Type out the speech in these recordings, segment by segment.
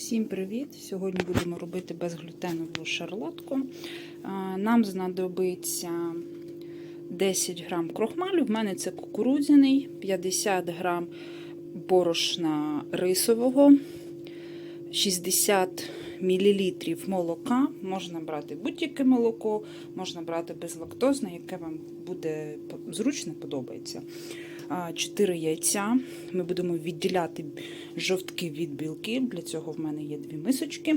Всім привіт! Сьогодні будемо робити безглютенову шарлотку. Нам знадобиться 10 грам крохмалю. В мене це кукурудзяний, 50 грам борошна рисового, 60 мл молока. Можна брати будь-яке молоко, можна брати безлактозне, яке вам буде зручно подобається. 4 яйця. Ми будемо відділяти жовтки від білків. Для цього в мене є дві мисочки.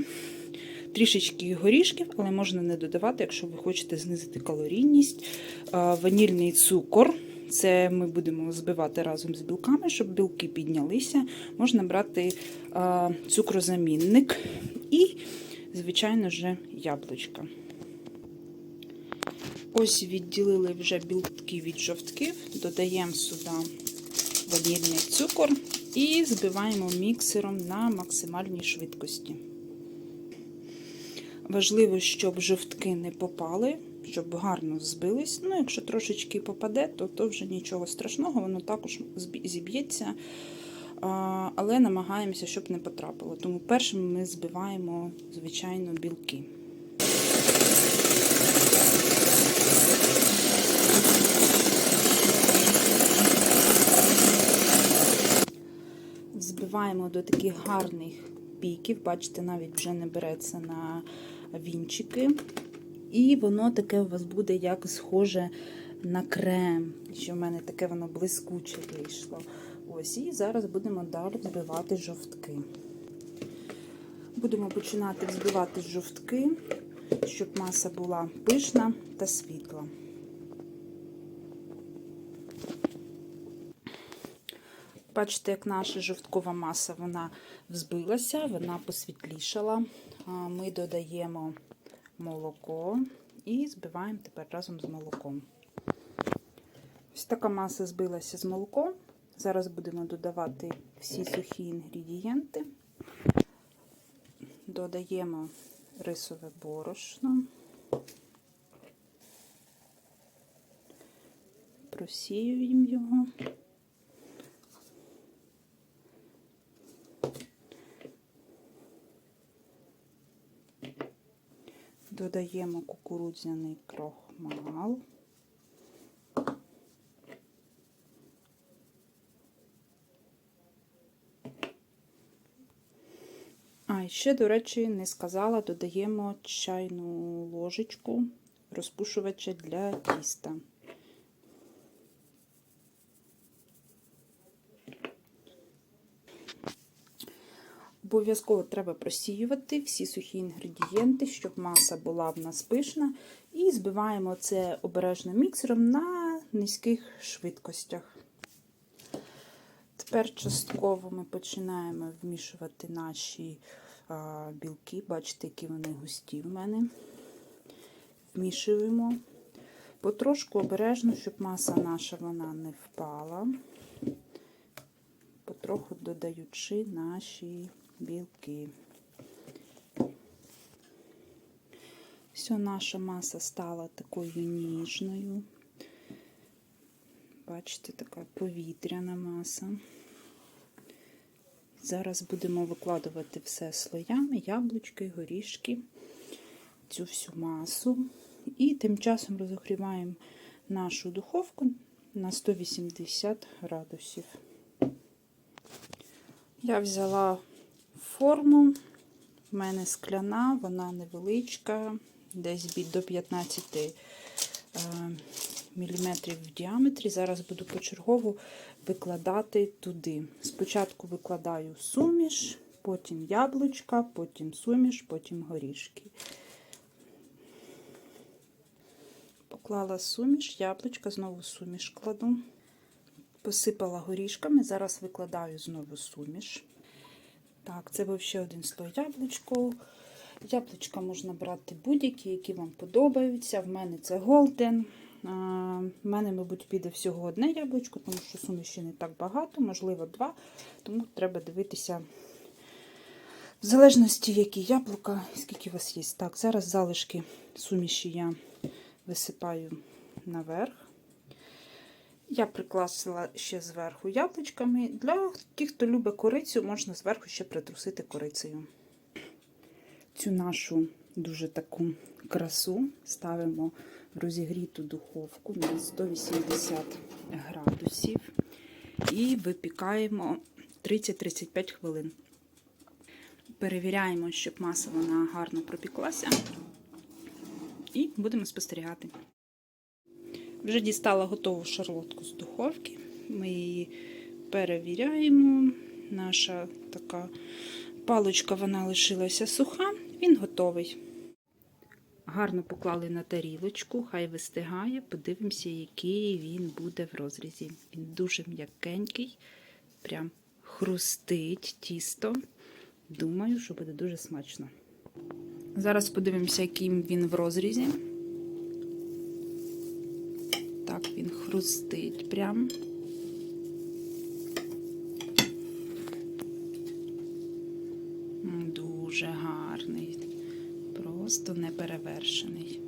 Трішечки горішків, але можна не додавати, якщо ви хочете знизити калорійність. Ванільний цукор. Це ми будемо збивати разом з білками, щоб білки піднялися. Можна брати цукрозамінник і, звичайно ж, яблучка. Ось відділили вже білки від жовтків, додаємо сюди ванільний цукор і збиваємо міксером на максимальній швидкості. Важливо, щоб жовтки не попали, щоб гарно збились. Ну, якщо трошечки попаде, то, то вже нічого страшного, воно також зіб'ється. Але намагаємося, щоб не потрапило. Тому першим ми збиваємо, звичайно, білки. Збиваємо до таких гарних піків, бачите, навіть вже не береться на вінчики. І воно таке у вас буде як схоже на крем. Що в мене таке воно блискуче вийшло. Ось, І зараз будемо далі взбивати жовтки. Будемо починати взбивати жовтки, щоб маса була пишна та світла. Бачите, як наша жовткова маса вона взбилася, вона посвітлішала. Ми додаємо молоко і збиваємо тепер разом з молоком. Ось така маса збилася з молоком. Зараз будемо додавати всі сухі інгредієнти. Додаємо рисове борошно, просіюємо його. Додаємо кукурудзяний крохмал. А, ще, до речі, не сказала, додаємо чайну ложечку розпушувача для тіста. Обов'язково треба просіювати всі сухі інгредієнти, щоб маса була в нас пишна. І збиваємо це обережно міксером на низьких швидкостях. Тепер частково ми починаємо вмішувати наші а, білки. Бачите, які вони густі в мене. Вмішуємо потрошку обережно, щоб маса наша вона не впала, потроху додаючи наші білки. Все, наша маса стала такою ніжною. Бачите, така повітряна маса. Зараз будемо викладувати все слоями, яблучки, горішки, цю всю масу. І тим часом розогріваємо нашу духовку на 180 градусів. Я взяла форму, в мене скляна, вона невеличка, десь до 15 мм в діаметрі. Зараз буду почергово викладати туди. Спочатку викладаю суміш, потім яблучка, потім суміш, потім горішки. Поклала суміш, яблучка, знову суміш кладу. Посипала горішками, зараз викладаю знову суміш. Так, це був ще один слой яблучко. Яблучка можна брати будь-які, які вам подобаються. В мене це голден. В мене, мабуть, піде всього одне яблучко, тому що суміші не так багато, можливо, два. Тому треба дивитися, в залежності, які яблука, скільки у вас є. Так, зараз залишки суміші я висипаю наверх. Я прикласила ще зверху яблучками. Для тих, хто любить корицю, можна зверху ще притрусити корицею. Цю нашу дуже таку красу ставимо в розігріту духовку на 180 градусів і випікаємо 30-35 хвилин. Перевіряємо, щоб маса вона гарно пропіклася. І будемо спостерігати. Вже дістала готову шарлотку з духовки. Ми її перевіряємо. Наша така паличка вона лишилася суха, він готовий. Гарно поклали на тарілочку, хай вистигає. Подивимося, який він буде в розрізі. Він дуже м'якенький, прям хрустить тісто. Думаю, що буде дуже смачно. Зараз подивимося, яким він в розрізі. Так, він хрустить прям. Дуже гарний, просто неперевершений.